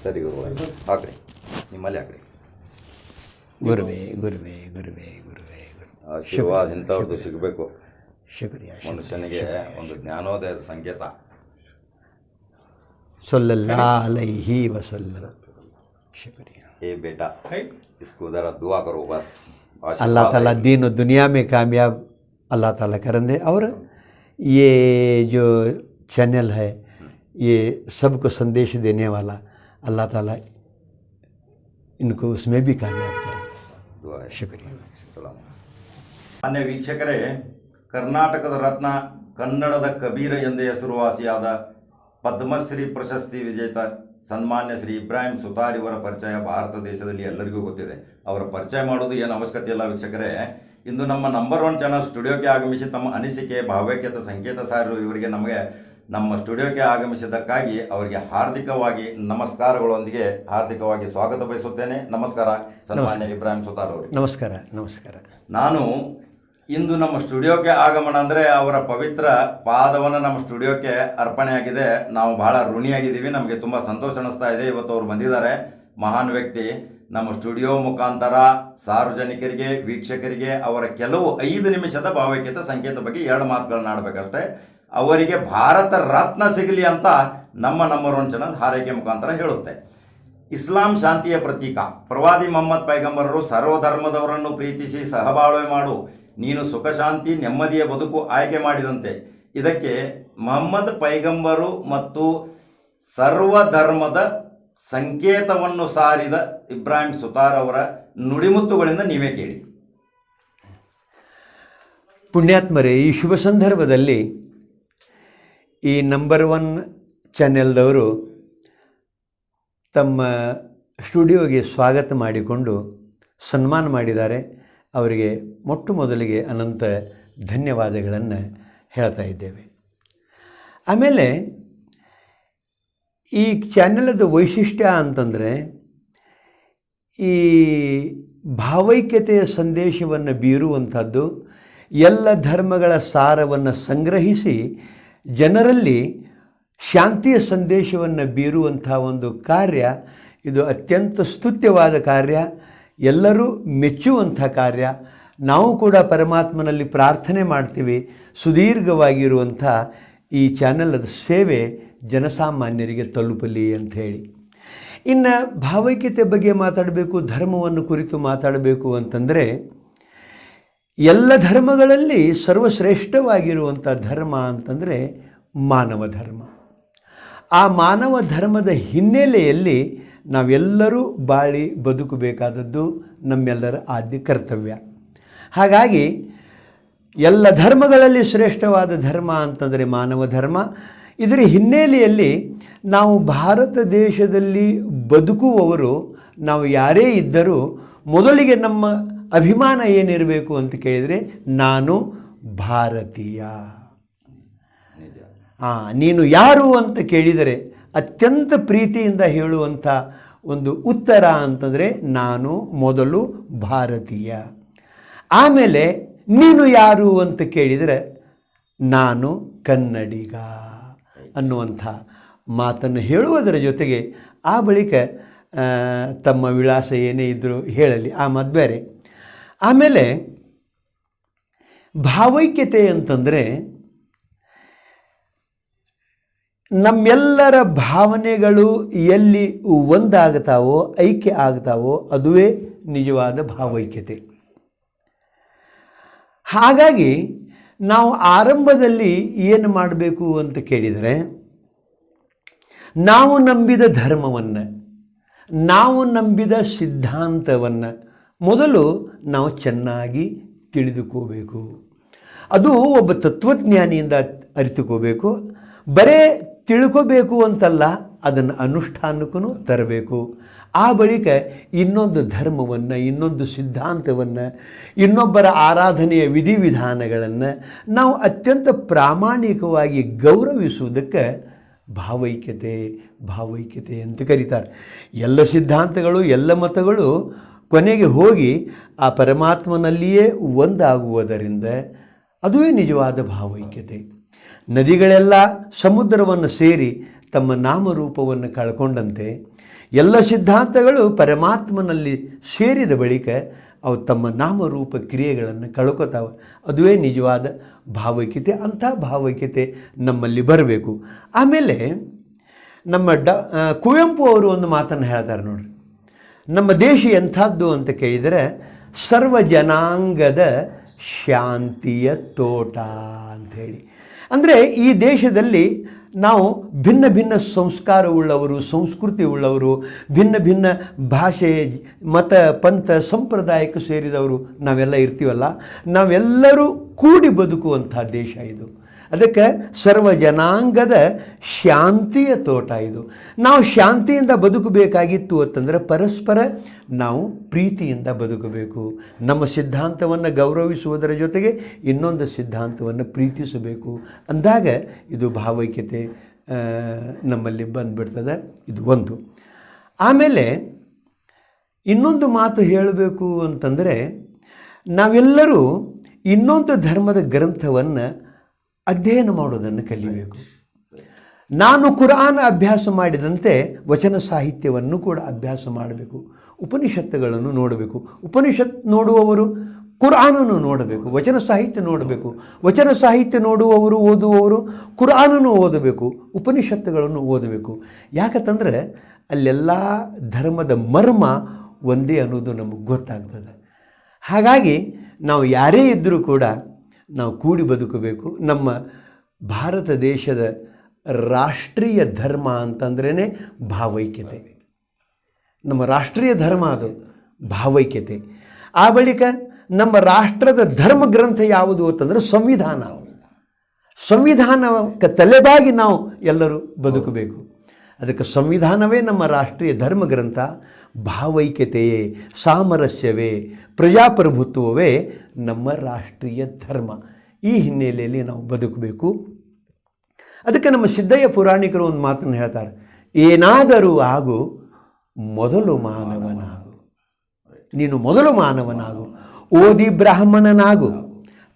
ಸರಿ ಗುರು ಹಾಕ್ರಿ ನಿಮ್ಮಲ್ಲಿ ಹಾಕ್ರಿ ಗುರುವೇ ಗುರುವೇ ಗುರುವೇ ಗುರುವೇ ಗುರು ಆಶೀರ್ವಾದ ಇಂಥವ್ರದ್ದು ಸಿಗಬೇಕು ಶುಕ್ರಿಯ ಮನುಷ್ಯನಿಗೆ ಒಂದು ಜ್ಞಾನೋದಯದ ಸಂಕೇತ ಸೊಲ್ಲಲ್ಲಾ ಅಲೈಹಿ ವಸಲ್ಲ ಶುಕ್ರಿಯ ए बेटा इसको ज़रा दुआ करो बस अल्लाह ताला दीन और दुनिया में कामयाब अल्लाह ताला करन दे और ये जो चैनल है ये सबको संदेश देने वाला अल्लाह ताला इनको उसमें भी कामयाब करे दुआ है शुक्रिया ಸಲಾಮ್ ಮಾನ್ಯ ವೀಕ್ಷಕರೇ ಕರ್ನಾಟಕದ ರತ್ನ ಕನ್ನಡದ ಕಬೀರ ಎಂದೇ ಹೆಸರುವಾಸಿಯಾದ ಪದ್ಮಶ್ರೀ ಪ್ರಶಸ್ತಿ ವಿಜೇತ ಸನ್ಮಾನ್ಯ ಶ್ರೀ ಇಬ್ರಾಹಿಂ ಸುತಾರ್ ಇವರ ಪರಿಚಯ ಭಾರತ ದೇಶದಲ್ಲಿ ಎಲ್ಲರಿಗೂ ಗೊತ್ತಿದೆ ಅವರ ಪರಿಚಯ ಮಾಡೋದು ಏನು ಅವಶ್ಯಕತೆ ಇಲ್ಲ ವೀಕ್ಷಕರೇ ಇಂದು ನಮ್ಮ ನಂಬರ್ ಒನ್ ಚಾನಲ್ ಸ್ಟುಡಿಯೋಗೆ ಆಗಮಿಸಿ ತಮ್ಮ ಅನಿಸಿಕೆ ಭಾವೈಕ್ಯತೆ ಸಂಕೇತ ಸಾರರು ಇವರಿಗೆ ನಮಗೆ ನಮ್ಮ ಸ್ಟುಡಿಯೋಗೆ ಆಗಮಿಸಿದ್ದಕ್ಕಾಗಿ ಅವರಿಗೆ ಹಾರ್ದಿಕವಾಗಿ ನಮಸ್ಕಾರಗಳೊಂದಿಗೆ ಹಾರ್ದಿಕವಾಗಿ ಸ್ವಾಗತ ಬಯಸುತ್ತೇನೆ. ನಮಸ್ಕಾರ ಸನ್ಮಾನ್ಯ ಇಬ್ರಾಹಿಂ ಸುತಾರ್ ಅವರು. ನಮಸ್ಕಾರ ನಮಸ್ಕಾರ. ನಾನು ಇಂದು ನಮ್ಮ ಸ್ಟುಡಿಯೋಕ್ಕೆ ಆಗಮನ ಅಂದರೆ ಅವರ ಪವಿತ್ರ ಪಾದವನ್ನು ನಮ್ಮ ಸ್ಟುಡಿಯೋಕ್ಕೆ ಅರ್ಪಣೆಯಾಗಿದೆ. ನಾವು ಬಹಳ ಋಣಿಯಾಗಿದ್ದೀವಿ. ನಮಗೆ ತುಂಬ ಸಂತೋಷ ಅನಿಸ್ತಾ ಇದೆ. ಇವತ್ತು ಅವರು ಬಂದಿದ್ದಾರೆ. ಮಹಾನ್ ವ್ಯಕ್ತಿ. ನಮ್ಮ ಸ್ಟುಡಿಯೋ ಮುಖಾಂತರ ಸಾರ್ವಜನಿಕರಿಗೆ ವೀಕ್ಷಕರಿಗೆ ಅವರ ಕೆಲವು ಐದು ನಿಮಿಷದ ಭಾವೈಕ್ಯತೆ ಸಂಕೇತ ಬಗ್ಗೆ ಎರಡು ಮಾತುಗಳನ್ನ ಆಡಬೇಕಷ್ಟೇ. ಅವರಿಗೆ ಭಾರತ ರತ್ನ ಸಿಗಲಿ ಅಂತ ನಮ್ಮ ನಂಬರ್ ಒನ್ ಹಾರೈಕೆ ಮುಖಾಂತರ ಹೇಳುತ್ತೆ. ಇಸ್ಲಾಂ ಶಾಂತಿಯ ಪ್ರತೀಕ. ಪ್ರವಾದಿ ಮೊಹಮ್ಮದ್ ಪೈಗಂಬರರು ಸರ್ವಧರ್ಮದವರನ್ನು ಪ್ರೀತಿಸಿ ಸಹಬಾಳ್ವೆ ಮಾಡು. ನೀನು ಸುಖ, ಶಾಂತಿ, ನೆಮ್ಮದಿಯ ಬದುಕು ಆಯ್ಕೆ ಮಾಡಿದಂತೆ. ಇದಕ್ಕೆ ಮೊಹಮ್ಮದ್ ಪೈಗಂಬರು ಮತ್ತು ಸರ್ವಧರ್ಮದ ಸಂಕೇತವನ್ನು ಸಾರಿದ ಇಬ್ರಾಹಿಂ ಸುತಾರ್ ಅವರ ನುಡಿಮುತ್ತುಗಳಿಂದ ನೀವೇ ಕೇಳಿ. ಪುಣ್ಯಾತ್ಮರೇ, ಈ ಶುಭ ಸಂದರ್ಭದಲ್ಲಿ ಈ ನಂಬರ್ ಒನ್ ಚಾನೆಲ್ದವರು ತಮ್ಮ ಸ್ಟುಡಿಯೋಗೆ ಸ್ವಾಗತ ಮಾಡಿಕೊಂಡು ಸನ್ಮಾನ ಮಾಡಿದ್ದಾರೆ. ಅವರಿಗೆ ಮೊಟ್ಟ ಮೊದಲಿಗೆ ಅನಂತ ಧನ್ಯವಾದಗಳನ್ನು ಹೇಳ್ತಾ ಇದ್ದೇವೆ. ಆಮೇಲೆ ಈ ಚಾನೆಲದ ವೈಶಿಷ್ಟ್ಯ ಅಂತಂದರೆ ಈ ಭಾವೈಕ್ಯತೆಯ ಸಂದೇಶವನ್ನು ಬೀರುವಂಥದ್ದು ಎಲ್ಲ ಧರ್ಮಗಳ ಸಾರವನ್ನು ಸಂಗ್ರಹಿಸಿ ಜನರಲ್ಲಿ ಶಾಂತಿಯ ಸಂದೇಶವನ್ನು ಬೀರುವಂಥ ಒಂದು ಕಾರ್ಯ, ಇದು ಅತ್ಯಂತ ಸ್ತುತ್ಯವಾದ ಕಾರ್ಯ, ಎಲ್ಲರೂ ಮೆಚ್ಚುವಂಥ ಕಾರ್ಯ. ನಾವು ಕೂಡ ಪರಮಾತ್ಮನಲ್ಲಿ ಪ್ರಾರ್ಥನೆ ಮಾಡ್ತೀವಿ, ಸುದೀರ್ಘವಾಗಿರುವಂಥ ಈ ಚಾನಲದ ಸೇವೆ ಜನಸಾಮಾನ್ಯರಿಗೆ ತಲುಪಲಿ ಅಂತ ಹೇಳಿ. ಇನ್ನು ಭಾವೈಕ್ಯತೆ ಬಗ್ಗೆ ಮಾತಾಡಬೇಕು, ಧರ್ಮವನ್ನು ಕುರಿತು ಮಾತಾಡಬೇಕು ಅಂತಂದರೆ ಎಲ್ಲ ಧರ್ಮಗಳಲ್ಲಿ ಸರ್ವಶ್ರೇಷ್ಠವಾಗಿರುವಂಥ ಧರ್ಮ ಅಂತಂದರೆ ಮಾನವ ಧರ್ಮ. ಆ ಮಾನವ ಧರ್ಮದ ಹಿನ್ನೆಲೆಯಲ್ಲಿ ನಾವೆಲ್ಲರೂ ಬಾಳಿ ಬದುಕಬೇಕಾದದ್ದು ನಮ್ಮೆಲ್ಲರ ಆದ್ಯ ಕರ್ತವ್ಯ. ಹಾಗಾಗಿ ಎಲ್ಲ ಧರ್ಮಗಳಲ್ಲಿ ಶ್ರೇಷ್ಠವಾದ ಧರ್ಮ ಅಂತಂದರೆ ಮಾನವ ಧರ್ಮ. ಇದರ ಹಿನ್ನೆಲೆಯಲ್ಲಿ ನಾವು ಭಾರತ ದೇಶದಲ್ಲಿ ಬದುಕುವವರು, ನಾವು ಯಾರೇ ಇದ್ದರೂ ಮೊದಲಿಗೆ ನಮ್ಮ ಅಭಿಮಾನ ಏನಿರಬೇಕು ಅಂತ ಕೇಳಿದರೆ ನಾನು ಭಾರತೀಯ. ಹಾಂ ನೀನು ಯಾರು ಅಂತ ಕೇಳಿದರೆ ಅತ್ಯಂತ ಪ್ರೀತಿಯಿಂದ ಹೇಳುವಂಥ ಒಂದು ಉತ್ತರ ಅಂತಂದರೆ ನಾನು ಮೊದಲು ಭಾರತೀಯ. ಆಮೇಲೆ ನೀನು ಯಾರು ಅಂತ ಕೇಳಿದರೆ ನಾನು ಕನ್ನಡಿಗ ಅನ್ನುವಂಥ ಮಾತನ್ನು ಹೇಳುವುದರ ಜೊತೆಗೆ ಆ ಬಳಿಕ ತಮ್ಮ ವಿಳಾಸ ಏನೇ ಇದ್ದರೂ ಹೇಳಲಿ. ಆ ಮಾತು ಬೇರೆ ಆಮೇಲೆ ಭಾವೈಕ್ಯತೆ ಅಂತಂದರೆ ನಮ್ಮೆಲ್ಲರ ಭಾವನೆಗಳು ಎಲ್ಲಿ ಒಂದಾಗ್ತಾವೋ, ಐಕ್ಯ ಆಗ್ತಾವೋ ಅದುವೇ ನಿಜವಾದ ಭಾವೈಕ್ಯತೆ. ಹಾಗಾಗಿ ನಾವು ಆರಂಭದಲ್ಲಿ ಏನು ಮಾಡಬೇಕು ಅಂತ ಕೇಳಿದರೆ, ನಾವು ನಂಬಿದ ಧರ್ಮವನ್ನು, ನಾವು ನಂಬಿದ ಸಿದ್ಧಾಂತವನ್ನು ಮೊದಲು ನಾವು ಚೆನ್ನಾಗಿ ತಿಳಿದುಕೋಬೇಕು. ಅದು ಒಬ್ಬ ತತ್ವಜ್ಞಾನಿಯಿಂದ ಅರಿತುಕೋಬೇಕು. ಬರೇ ತಿಳ್ಕೋಬೇಕು ಅಂತಲ್ಲ, ಅದನ್ನು ಅನುಷ್ಠಾನಕ್ಕೂ ತರಬೇಕು. ಆ ಬಳಿಕ ಇನ್ನೊಂದು ಧರ್ಮವನ್ನು, ಇನ್ನೊಂದು ಸಿದ್ಧಾಂತವನ್ನು, ಇನ್ನೊಬ್ಬರ ಆರಾಧನೆಯ ವಿಧಿವಿಧಾನಗಳನ್ನು ನಾವು ಅತ್ಯಂತ ಪ್ರಾಮಾಣಿಕವಾಗಿ ಗೌರವಿಸುವುದಕ್ಕೆ ಭಾವೈಕ್ಯತೆ ಭಾವೈಕ್ಯತೆ ಅಂತ ಕರೀತಾರೆ. ಎಲ್ಲ ಸಿದ್ಧಾಂತಗಳು, ಎಲ್ಲ ಮತಗಳು ಕೊನೆಗೆ ಹೋಗಿ ಆ ಪರಮಾತ್ಮನಲ್ಲಿಯೇ ಒಂದಾಗುವುದರಿಂದ ಅದುವೇ ನಿಜವಾದ ಭಾವೈಕ್ಯತೆ. ನದಿಗಳೆಲ್ಲ ಸಮುದ್ರವನ್ನು ಸೇರಿ ತಮ್ಮ ನಾಮರೂಪವನ್ನು ಕಳ್ಕೊಂಡಂತೆ, ಎಲ್ಲ ಸಿದ್ಧಾಂತಗಳು ಪರಮಾತ್ಮನಲ್ಲಿ ಸೇರಿದ ಬಳಿಕ ಅವು ತಮ್ಮ ನಾಮರೂಪ ಕ್ರಿಯೆಗಳನ್ನು ಕಳ್ಕೊತಾವೆ. ಅದುವೇ ನಿಜವಾದ ಭಾವೈಕ್ಯತೆ, ಅಂಥ ಭಾವೈಕ್ಯತೆ ನಮ್ಮಲ್ಲಿ ಬರಬೇಕು. ಆಮೇಲೆ ನಮ್ಮ ಡ ಕುವೆಂಪು ಅವರು ಒಂದು ಮಾತನ್ನು ಹೇಳ್ತಾರೆ ನೋಡ್ರಿ. ನಮ್ಮ ದೇಶ ಎಂಥದ್ದು ಅಂತ ಕೇಳಿದರೆ ಸರ್ವ ಜನಾಂಗದ ಶಾಂತಿಯ ತೋಟ ಅಂಥೇಳಿ ಅಂದರೆ ಈ ದೇಶದಲ್ಲಿ ನಾವು ಭಿನ್ನ ಭಿನ್ನ ಸಂಸ್ಕಾರವುಳ್ಳವರು ಸಂಸ್ಕೃತಿ ಉಳ್ಳವರು, ಭಿನ್ನ ಭಿನ್ನ ಭಾಷೆ, ಮತ, ಪಂಥ, ಸಂಪ್ರದಾಯಕ್ಕೆ ಸೇರಿದವರು ನಾವೆಲ್ಲ ಇರ್ತೀವಲ್ಲ. ನಾವೆಲ್ಲರೂ ಕೂಡಿ ಬದುಕುವಂಥ ದೇಶ ಇದು. ಅದಕ್ಕೆ ಸರ್ವ ಜನಾಂಗದ ಶಾಂತಿಯ ತೋಟ ಇದು. ನಾವು ಶಾಂತಿಯಿಂದ ಬದುಕಬೇಕಾಗಿತ್ತು ಅಂತಂದರೆ ಪರಸ್ಪರ ನಾವು ಪ್ರೀತಿಯಿಂದ ಬದುಕಬೇಕು. ನಮ್ಮ ಸಿದ್ಧಾಂತವನ್ನು ಗೌರವಿಸುವುದರ ಜೊತೆಗೆ ಇನ್ನೊಂದು ಸಿದ್ಧಾಂತವನ್ನು ಪ್ರೀತಿಸಬೇಕು. ಅಂದಾಗ ಇದು ಭಾವೈಕ್ಯತೆ ನಮ್ಮಲ್ಲಿ ಬಂದುಬಿಡ್ತದೆ. ಇದು ಒಂದು. ಆಮೇಲೆ ಇನ್ನೊಂದು ಮಾತು ಹೇಳಬೇಕು ಅಂತಂದರೆ ನಾವೆಲ್ಲರೂ ಇನ್ನೊಂದು ಧರ್ಮದ ಗ್ರಂಥವನ್ನು ಅಧ್ಯಯನ ಮಾಡೋದನ್ನು ಕಲಿಬೇಕು. ನಾನು ಕುರಾನ್ ಅಭ್ಯಾಸ ಮಾಡಿದಂತೆ ವಚನ ಸಾಹಿತ್ಯವನ್ನು ಕೂಡ ಅಭ್ಯಾಸ ಮಾಡಬೇಕು. ಉಪನಿಷತ್ತುಗಳನ್ನು ನೋಡಬೇಕು. ಉಪನಿಷತ್ ನೋಡುವವರು ಕುರಾನನ್ನು ನೋಡಬೇಕು. ವಚನ ಸಾಹಿತ್ಯ ನೋಡಬೇಕು. ವಚನ ಸಾಹಿತ್ಯ ನೋಡುವವರು ಓದುವವರು ಕುರಾನನ್ನು ಓದಬೇಕು. ಉಪನಿಷತ್ತುಗಳನ್ನು ಓದಬೇಕು. ಯಾಕಂತಂದರೆ ಅಲ್ಲೆಲ್ಲ ಧರ್ಮದ ಮರ್ಮ ಒಂದೇ ಅನ್ನೋದು ನಮಗೆ ಗೊತ್ತಾಗ್ತದೆ. ಹಾಗಾಗಿ ನಾವು ಯಾರೇ ಇದ್ದರೂ ಕೂಡ ನಾವು ಕೂಡಿ ಬದುಕಬೇಕು. ನಮ್ಮ ಭಾರತ ದೇಶದ ರಾಷ್ಟ್ರೀಯ ಧರ್ಮ ಅಂತಂದ್ರೇ ಭಾವೈಕ್ಯತೆ. ನಮ್ಮ ರಾಷ್ಟ್ರೀಯ ಧರ್ಮ ಅದು ಭಾವೈಕ್ಯತೆ. ಆ ಬಳಿಕ ನಮ್ಮ ರಾಷ್ಟ್ರದ ಧರ್ಮ ಗ್ರಂಥ ಯಾವುದು ಅಂತಂದರೆ ಸಂವಿಧಾನ. ಸಂವಿಧಾನಕ್ಕೆ ತಲೆಬಾಗಿ ನಾವು ಎಲ್ಲರೂ ಬದುಕಬೇಕು. ಅದಕ್ಕೆ ಸಂವಿಧಾನವೇ ನಮ್ಮ ರಾಷ್ಟ್ರೀಯ ಧರ್ಮ ಗ್ರಂಥ ಭಾವೈಕ್ಯತೆಯೇ, ಸಾಮರಸ್ಯವೇ, ಪ್ರಜಾಪ್ರಭುತ್ವವೇ ನಮ್ಮ ರಾಷ್ಟ್ರೀಯ ಧರ್ಮ. ಈ ಹಿನ್ನೆಲೆಯಲ್ಲಿ ನಾವು ಬದುಕಬೇಕು. ಅದಕ್ಕೆ ನಮ್ಮ ಸಿದ್ದಯ್ಯ ಪುರಾಣಿಕರು ಒಂದು ಮಾತನ್ನು ಹೇಳ್ತಾರೆ, ಏನಾದರೂ ಆಗು ಮೊದಲು ಮಾನವನಾಗು. ನೀನು ಮೊದಲು ಮಾನವನಾಗು. ಓದಿ ಬ್ರಾಹ್ಮಣನಾಗು.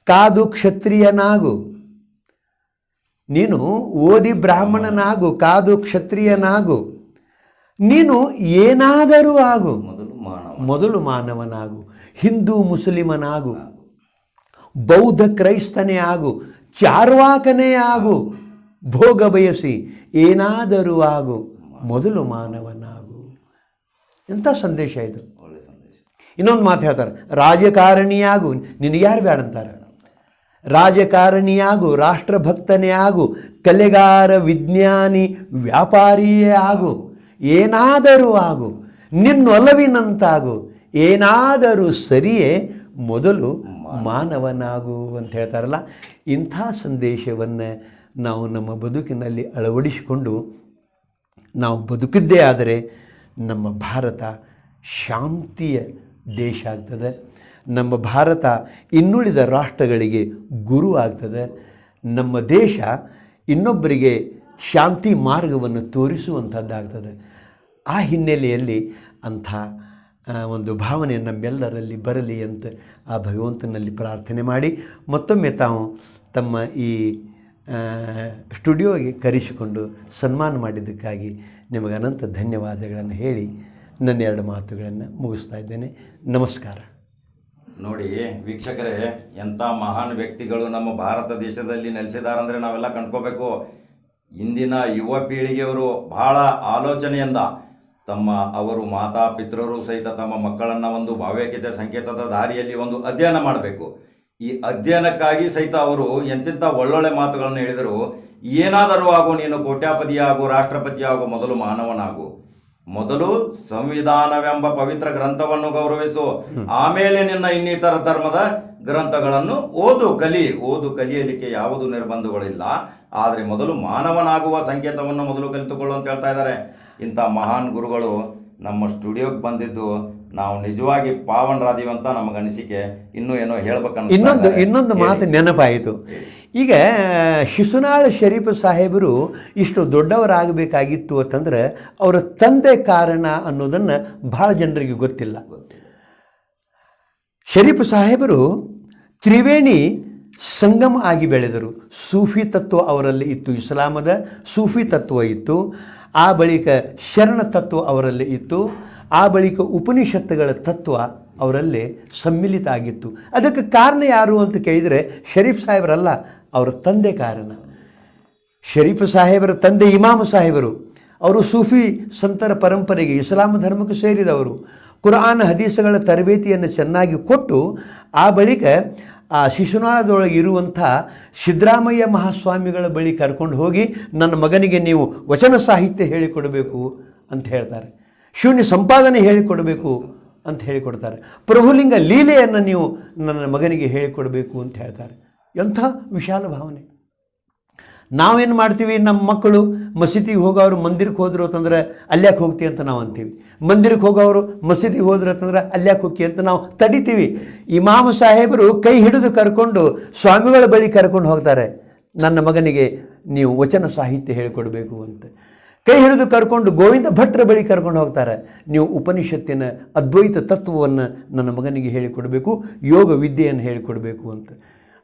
ಕಾದು ಕ್ಷತ್ರಿಯನಾಗು. ನೀನು ಓದಿ ಬ್ರಾಹ್ಮಣನಾಗು ಕಾದು ಕ್ಷತ್ರಿಯನಾಗು. ನೀನು ಏನಾದರೂ ಆಗು. ಮೊದಲು ಮಾನವ. ಮೊದಲು ಮಾನವನಾಗು ಹಿಂದೂ ಮುಸ್ಲಿಮನಾಗು ಬೌದ್ಧ ಕ್ರೈಸ್ತನೇ ಆಗು ಚಾರ್ವಾಕನೇ ಆಗು. ಭೋಗ ಬಯಸಿ ಏನಾದರೂ ಆಗು. ಮೊದಲು ಮಾನವನಾಗು. ಎಂಥ ಸಂದೇಶ ಇದು. ಒಳ್ಳೆ ಸಂದೇಶ. ಇನ್ನೊಂದು ಮಾತು ಹೇಳ್ತಾರೆ ರಾಜಕಾರಣಿಯಾಗು. ನಿನಗ್ಯಾರು ಬೇಡ ಅಂತಾರೆ ರಾಜಕಾರಣಿಯಾಗು ರಾಷ್ಟ್ರಭಕ್ತನೇ ಆಗು ಕಲೆಗಾರ ವಿಜ್ಞಾನಿ ವ್ಯಾಪಾರಿಯೇ ಆಗು, ಏನಾದರೂ ಆಗು, ನಿನ್ನೊಲವಿನಂತಾಗು, ಏನಾದರೂ ಸರಿಯೇ ಮೊದಲು ಮಾನವನಾಗು ಅಂತ ಹೇಳ್ತಾರಲ್ಲ ಇಂಥ ಸಂದೇಶವನ್ನು ನಾವು ನಮ್ಮ ಬದುಕಿನಲ್ಲಿ ಅಳವಡಿಸಿಕೊಂಡು ನಾವು ಬದುಕಿದ್ದೇ ಆದರೆ ನಮ್ಮ ಭಾರತ ಶಾಂತಿಯ ದೇಶ ಆಗ್ತದೆ. ನಮ್ಮ ಭಾರತ ಇನ್ನುಳಿದ ರಾಷ್ಟ್ರಗಳಿಗೆ ಗುರು ಆಗ್ತದೆ. ನಮ್ಮ ದೇಶ ಇನ್ನೊಬ್ಬರಿಗೆ ಶಾಂತಿ ಮಾರ್ಗವನ್ನು ತೋರಿಸುವಂಥದ್ದಾಗ್ತದೆ. ಆ ಹಿನ್ನೆಲೆಯಲ್ಲಿ ಅಂಥ ಒಂದು ಭಾವನೆ ನಮ್ಮೆಲ್ಲರಲ್ಲಿ ಬರಲಿ ಅಂತ ಆ ಭಗವಂತನಲ್ಲಿ ಪ್ರಾರ್ಥನೆ ಮಾಡಿ ಮತ್ತೊಮ್ಮೆ ತಾವು ತಮ್ಮ ಈ ಸ್ಟುಡಿಯೋಗೆ ಕರೆಸಿಕೊಂಡು ಸನ್ಮಾನ ಮಾಡಿದ್ದಕ್ಕಾಗಿ ನಿಮಗೆ ಅನಂತ ಧನ್ಯವಾದಗಳನ್ನು ಹೇಳಿ ನನ್ನ ಎರಡು ಮಾತುಗಳನ್ನು ಮುಗಿಸ್ತಾ ಇದ್ದೇನೆ. ನಮಸ್ಕಾರ. ನೋಡಿ, ವೀಕ್ಷಕರೇ, ಎಂಥ ಮಹಾನ್ ವ್ಯಕ್ತಿಗಳು ನಮ್ಮ ಭಾರತ ದೇಶದಲ್ಲಿ ನೆಲೆಸಿದಾರಂದ್ರೆ ನಾವೆಲ್ಲ ಕಂಡ್ಕೋಬೇಕು. ಇಂದಿನ ಯುವ ಪೀಳಿಗೆಯವರು ಬಹಳ ಆಲೋಚನೆಯಿಂದ ತಮ್ಮ ಅವರು ಮಾತಾ ಪಿತೃರು ಸಹಿತ ತಮ್ಮ ಮಕ್ಕಳನ್ನ ಒಂದು ಭಾವೈಕ್ಯತೆ ಸಂಕೇತದ ದಾರಿಯಲ್ಲಿ ಒಂದು ಅಧ್ಯಯನ ಮಾಡಬೇಕು. ಈ ಅಧ್ಯಯನಕ್ಕಾಗಿ ಸಹಿತ ಅವರು ಎಂತೆಂಥ ಒಳ್ಳೊಳ್ಳೆ ಮಾತುಗಳನ್ನು ಹೇಳಿದರು, ಏನಾದರೂ ಆಗು ನೀನು ಕೋಟ್ಯಾಪತಿಯಾಗು ರಾಷ್ಟ್ರಪತಿಯಾಗು ಮೊದಲು ಮಾನವನಾಗು. ಮೊದಲು ಸಂವಿಧಾನವೆಂಬ ಪವಿತ್ರ ಗ್ರಂಥವನ್ನು ಗೌರವಿಸು. ಆಮೇಲೆ ನಿನ್ನ ಇನ್ನಿತರ ಧರ್ಮದ ಗ್ರಂಥಗಳನ್ನು ಓದು ಕಲಿ. ಓದು ಕಲಿಯಲಿಕ್ಕೆ ಯಾವುದು ನಿರ್ಬಂಧಗಳಿಲ್ಲ. ಆದರೆ ಮೊದಲು ಮಾನವನಾಗುವ ಸಂಕೇತವನ್ನು ಮೊದಲು ಕಲಿತುಕೊಳ್ಳು ಅಂತ ಹೇಳ್ತಾ ಇದ್ದಾರೆ. ಇಂಥ ಮಹಾನ್ ಗುರುಗಳು ನಮ್ಮ ಸ್ಟುಡಿಯೋಗೆ ಬಂದಿದ್ದು ನಾವು ನಿಜವಾಗಿ ಪಾವನರಾದೀವಿ ಅಂತ ನಮಗೆ ಅನಿಸಿಕೆ ಇನ್ನೂ ಏನೋ ಹೇಳ್ಬೇಕಂತ ಇನ್ನೊಂದು ಇನ್ನೊಂದು ಮಾತು ನೆನಪಾಯಿತು. ಈಗ ಶಿಶುನಾಳ ಶರೀಫ್ ಸಾಹೇಬರು ಇಷ್ಟು ದೊಡ್ಡವರಾಗಬೇಕಾಗಿತ್ತು ಅಂತಂದ್ರೆ ಅವರ ತಂದೆ ಕಾರಣ ಅನ್ನೋದನ್ನು ಭಾಳ ಜನರಿಗೆ ಗೊತ್ತಿಲ್ಲ. ಶರೀಫ್ ಸಾಹೇಬರು ತ್ರಿವೇಣಿ ಸಂಗಮ ಆಗಿ ಬೆಳೆದರು. ಸೂಫಿ ತತ್ವ ಅವರಲ್ಲಿ ಇತ್ತು, ಇಸ್ಲಾಮದ ಸೂಫಿ ತತ್ವ ಇತ್ತು, ಆ ಬಳಿಕ ಶರಣ ತತ್ವ ಅವರಲ್ಲಿ ಇತ್ತು, ಆ ಬಳಿಕ ಉಪನಿಷತ್ತುಗಳ ತತ್ವ ಅವರಲ್ಲಿ ಸಮ್ಮಿಲಿತ ಆಗಿತ್ತು. ಅದಕ್ಕೆ ಕಾರಣ ಯಾರು ಅಂತ ಕೇಳಿದರೆ ಶರೀಫ್ ಸಾಹೇಬರಲ್ಲ ಅವರ ತಂದೆ ಕಾರಣ ಶರೀಫ್ ಸಾಹೇಬರ ತಂದೆ ಇಮಾಮ್ ಸಾಹೇಬರು, ಅವರು ಸೂಫಿ ಸಂತರ ಪರಂಪರೆಗೆ ಇಸ್ಲಾಂ ಧರ್ಮಕ್ಕೆ ಸೇರಿದವರು. ಕುರಾನ್ ಹದೀಸಗಳ ತರಬೇತಿಯನ್ನು ಚೆನ್ನಾಗಿ ಕೊಟ್ಟು ಆ ಬಳಿಕ ಆ ಶಿಶುನಾಳದೊಳಗೆ ಇರುವಂಥ ಸಿದ್ದರಾಮಯ್ಯ ಮಹಾಸ್ವಾಮಿಗಳ ಬಳಿ ಕರ್ಕೊಂಡು ಹೋಗಿ ನನ್ನ ಮಗನಿಗೆ ನೀವು ವಚನ ಸಾಹಿತ್ಯ ಹೇಳಿಕೊಡಬೇಕು ಅಂತ ಹೇಳ್ತಾರೆ. ಶೂನ್ಯ ಸಂಪಾದನೆ ಹೇಳಿಕೊಡಬೇಕು ಅಂತ ಹೇಳಿಕೊಡ್ತಾರೆ. ಪ್ರಭುಲಿಂಗ ಲೀಲೆಯನ್ನು ನೀವು ನನ್ನ ಮಗನಿಗೆ ಹೇಳಿಕೊಡಬೇಕು ಅಂತ ಹೇಳ್ತಾರೆ. ಎಂಥ ವಿಶಾಲ ಭಾವನೆ. ನಾವೇನು ಮಾಡ್ತೀವಿ? ನಮ್ಮ ಮಕ್ಕಳು ಮಸೀದಿಗೆ ಹೋಗೋರು ಮಂದಿರಕ್ಕೆ ಹೋದ್ರು ಅಂತಂದ್ರೆ ಅಲ್ಯಾಕೆ ಹೋಗ್ತೀವಿ ಅಂತ ನಾವು ಅಂತೀವಿ. ಮಂದಿರಕ್ಕೆ ಹೋಗೋರು ಮಸೀದಿಗೆ ಹೋದ್ರು ಅಂತಂದ್ರೆ ಅಲ್ಯಾಕೆ ಹೋಗಿ ಅಂತ ನಾವು ತಡಿತೀವಿ. ಇಮಾಮ ಸಾಹೇಬರು ಕೈ ಹಿಡಿದು ಕರ್ಕೊಂಡು ಸ್ವಾಮಿಗಳ ಬಳಿ ಕರ್ಕೊಂಡು ಹೋಗ್ತಾರೆ. ನನ್ನ ಮಗನಿಗೆ ನೀವು ವಚನ ಸಾಹಿತ್ಯ ಹೇಳಿಕೊಡಬೇಕು ಅಂತ. ಕೈ ಹಿಡಿದು ಕರ್ಕೊಂಡು ಗೋವಿಂದ ಭಟ್ರ ಬಳಿ ಕರ್ಕೊಂಡು ಹೋಗ್ತಾರೆ. ನೀವು ಉಪನಿಷತ್ತಿನ ಅದ್ವೈತ ತತ್ವವನ್ನು ನನ್ನ ಮಗನಿಗೆ ಹೇಳಿಕೊಡಬೇಕು, ಯೋಗ ವಿದ್ಯೆಯನ್ನು ಹೇಳಿಕೊಡಬೇಕು ಅಂತ.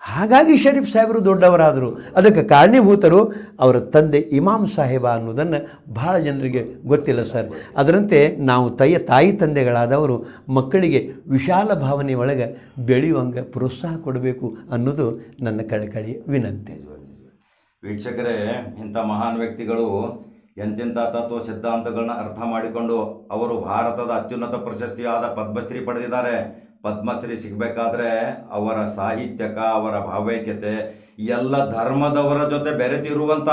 ಹಾಗಾಗಿ ಶರೀಫ್ ಸಾಹೇಬರು ದೊಡ್ಡವರಾದರು. ಅದಕ್ಕೆ ಕಾರಣೀಭೂತರು ಅವರ ತಂದೆ ಇಮಾಮ್ ಸಾಹೇಬ ಅನ್ನೋದನ್ನು ಬಹಳ ಜನರಿಗೆ ಗೊತ್ತಿಲ್ಲ ಸರ್. ಅದರಂತೆ ನಾವು ತಯ್ಯ ತಾಯಿ ತಂದೆಗಳಾದವರು ಮಕ್ಕಳಿಗೆ ವಿಶಾಲ ಭಾವನೆ ಒಳಗೆ ಬೆಳೆಯುವಂಗೆ ಪ್ರೋತ್ಸಾಹ ಕೊಡಬೇಕು ಅನ್ನೋದು ನನ್ನ ಕಳಕಳಿ ವಿನಂತಿ. ವೀಕ್ಷಕರೇ, ಇಂಥ ಮಹಾನ್ ವ್ಯಕ್ತಿಗಳು ಎಂತೆಂಥ ತತ್ವ ಸಿದ್ಧಾಂತಗಳನ್ನ ಅರ್ಥ ಮಾಡಿಕೊಂಡು ಅವರು ಭಾರತದ ಅತ್ಯುನ್ನತ ಪ್ರಶಸ್ತಿಯಾದ ಪದ್ಮಶ್ರೀ ಪಡೆದಿದ್ದಾರೆ. ಪದ್ಮಶ್ರೀ ಸಿಗಬೇಕಾದ್ರೆ ಅವರ ಸಾಹಿತ್ಯಕ ಅವರ ಭಾವೈಕ್ಯತೆ ಎಲ್ಲ ಧರ್ಮದವರ ಜೊತೆ ಬೆರೆತಿರುವಂಥ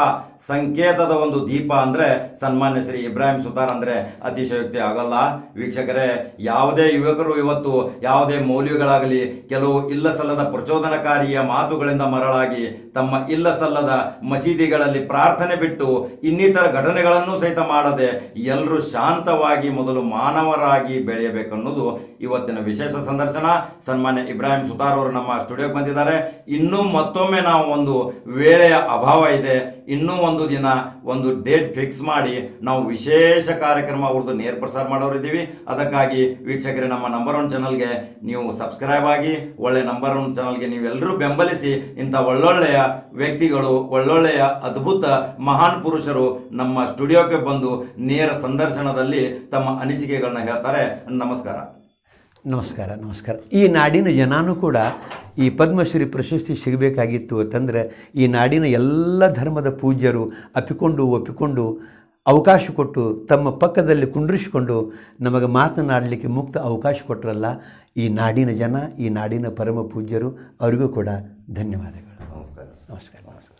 ಸಂಕೇತದ ಒಂದು ದೀಪ ಅಂದರೆ ಸನ್ಮಾನ್ಯ ಶ್ರೀ ಇಬ್ರಾಹಿಂ ಸುತಾರ್ ಅಂದರೆ ಅತಿಶಯೋಕ್ತಿ ಆಗಲ್ಲ. ವೀಕ್ಷಕರೇ, ಯಾವುದೇ ಯುವಕರು ಇವತ್ತು ಯಾವುದೇ ಮೌಲ್ಯಗಳಾಗಲಿ, ಕೆಲವು ಇಲ್ಲ ಸಲ್ಲದ ಪ್ರಚೋದನಕಾರಿಯ ಮಾತುಗಳಿಂದ ಮರಳಾಗಿ ತಮ್ಮ ಇಲ್ಲ ಸಲ್ಲದ ಮಸೀದಿಗಳಲ್ಲಿ ಪ್ರಾರ್ಥನೆ ಬಿಟ್ಟು ಇನ್ನಿತರ ಘಟನೆಗಳನ್ನು ಸಹಿತ ಮಾಡದೆ ಎಲ್ಲರೂ ಶಾಂತವಾಗಿ ಮೊದಲು ಮಾನವರಾಗಿ ಬೆಳೆಯಬೇಕನ್ನೋದು ಇವತ್ತಿನ ವಿಶೇಷ ಸಂದರ್ಶನ. ಸನ್ಮಾನ್ಯ ಇಬ್ರಾಹಿಂ ಸುತಾರ್ ಅವರು ನಮ್ಮ ಸ್ಟುಡಿಯೋಗೆ ಬಂದಿದ್ದಾರೆ. ಇನ್ನೂ ಮತ್ತೊಮ್ಮೆ ಒಂದು ವೇಳೆಯ ಅಭಾವ ಇದೆ. ಇನ್ನೂ ಒಂದು ದಿನ ಒಂದು ಡೇಟ್ ಫಿಕ್ಸ್ ಮಾಡಿ ನಾವು ವಿಶೇಷ ಕಾರ್ಯಕ್ರಮ ಅವ್ರದ್ದು ನೇರ ಪ್ರಸಾರ ಮಾಡೋರಿದ್ದೀವಿ ಅದಕ್ಕಾಗಿ ವೀಕ್ಷಕರೇ, ನಮ್ಮ ನಂಬರ್ ಒನ್ ಚಾನಲ್ಗೆ ನೀವು ಸಬ್ಸ್ಕ್ರೈಬ್ ಆಗಿ, ಒಳ್ಳೆ ನಂಬರ್ ಒನ್ ಚಾನಲ್ಗೆ ನೀವೆಲ್ಲರೂ ಬೆಂಬಲಿಸಿ ಇಂಥ ಒಳ್ಳೊಳ್ಳೆಯ ವ್ಯಕ್ತಿಗಳು, ಒಳ್ಳೊಳ್ಳೆಯ ಅದ್ಭುತ ಮಹಾನ್ ಪುರುಷರು ನಮ್ಮ ಸ್ಟುಡಿಯೋಕ್ಕೆ ಬಂದು ನೇರ ಸಂದರ್ಶನದಲ್ಲಿ ತಮ್ಮ ಅನಿಸಿಕೆಗಳನ್ನ ಹೇಳ್ತಾರೆ. ನಮಸ್ಕಾರ. ನಮಸ್ಕಾರ ನಮಸ್ಕಾರ. ಈ ನಾಡಿನ ಜನಾನು ಕೂಡ ಈ ಪದ್ಮಶ್ರೀ ಪ್ರಶಸ್ತಿ ಸಿಗಬೇಕಾಗಿತ್ತು ಅಂತಂದರೆ ಈ ನಾಡಿನ ಎಲ್ಲ ಧರ್ಮದ ಪೂಜ್ಯರು ಅಪ್ಪಿಕೊಂಡು ಒಪ್ಪಿಕೊಂಡು ಅವಕಾಶ ಕೊಟ್ಟು ತಮ್ಮ ಪಕ್ಕದಲ್ಲಿ ಕುಂಡ್ರಿಸಿಕೊಂಡು ನಮಗೆ ಮಾತನಾಡಲಿಕ್ಕೆ ಮುಕ್ತ ಅವಕಾಶ ಕೊಟ್ಟರಲ್ಲ ಈ ನಾಡಿನ ಜನ ಈ ನಾಡಿನ ಪರಮ ಪೂಜ್ಯರು ಅವರಿಗೂ ಕೂಡ ಧನ್ಯವಾದಗಳು. ನಮಸ್ಕಾರ. ನಮಸ್ಕಾರ ನಮಸ್ಕಾರ.